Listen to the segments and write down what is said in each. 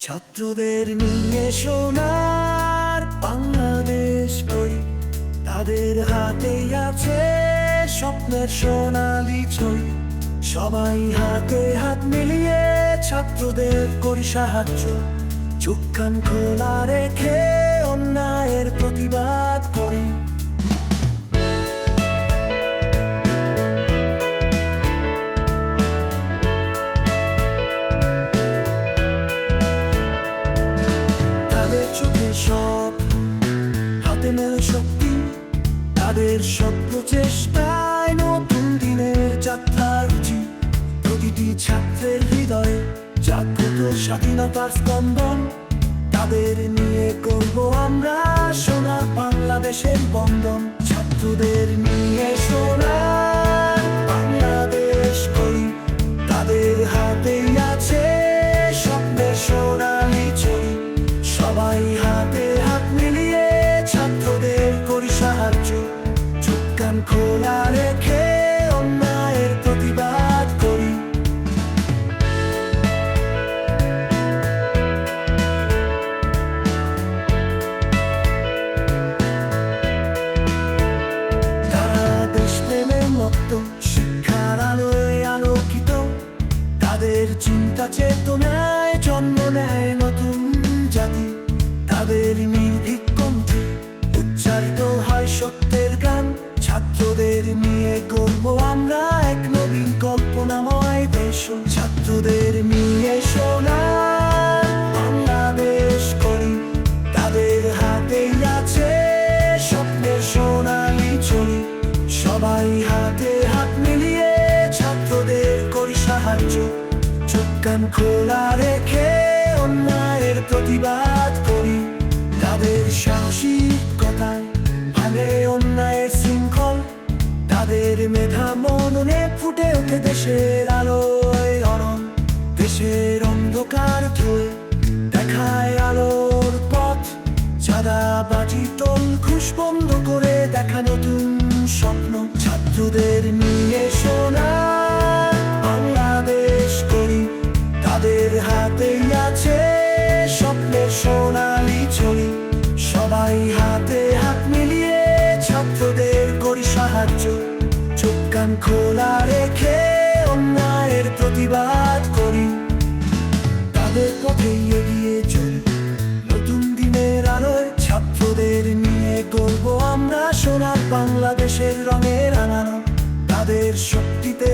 ছাত্রদের নিয়ে সোনার বাংলাদেশ গড়ি তাদের হাতে আছে স্বপ্নের সোনালি ছই সবাই হাতে হাত মিলিয়ে ছাত্রদের করি সাহায্য। চোখ খোলা রেখে অন্যায়ের প্রতিবাদ তাদের চোখে সব, হাতে মেলে শক্তি, তাদের সব প্রচেষ্টায় নতুন দিনের যাত্রা রুচি। প্রতিটি ছাত্রের হৃদয়ে জাগ্রত স্বাধীনতার স্পন্দন, তাদের নিয়ে করব আমরা সোনার বাংলাদেশের বন্ধন ছাত্রদের নিয়ে খোলা রেখে অন্যায়ের প্রতিবাদ করি? তারা দেশপ্রেমের মতো শিক্ষার আলোয় আলোকিত তাদের চিন্তা চেতনায় জন্ম নেয় নতুন জাতি তাদের নির্ভীক ছাত্রদের নিয়ে করব আমরা এক নবীন কল্পনাময় দেশ। ছাত্রদের নিয়ে সবাই হাতে হাত মিলিয়ে ছাত্রদের সাহায্য। খোলা রেখে অন্যায়ের প্রতিবাদ করি। তাদের সাহসিকতায় ভাঙে অন্যায়ের শৃঙ্খল তাদের মেধা মননে ফুটে ওঠে দেশের আলোয় অরণ। দেশের অন্ধকার ধুয়ে দেখায় আলোর পথ। চাঁদাবাজি তোল ঘুষ বন্ধ করে দেখা নতুন স্বপ্ন। ছাত্রদের নিয়ে শোনা, বাংলাদেশ করি। তাদের হাতেই আছে স্বপ্নের সোনালি ছড়ি। সবাই হাতে হাত মিলিয়ে ছাত্রদের করি সাহায্য। কান খোলা রেখে অন্যায়ের প্রতিবাদ করি। তাদের পথেই এগিয়ে চলি। নতুন দিনের আলোয় ছাত্রদের নিয়ে করব আমরা সোনার বাংলাদেশের রঙের আনানো তাদের শক্তিতে,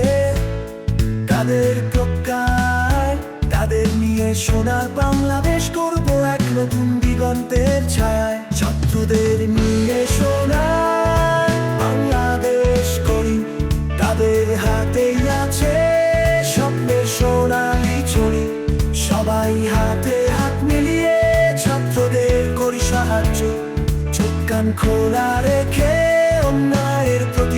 তাদের প্রজ্ঞায়। তাদের নিয়ে সোনার বাংলাদেশ করব এক নতুন দিগন্তের ছায়ায়। ছাত্রদের নিয়ে সোনার কান খোলা রেখে অন্যায়ের প্রতিবাদ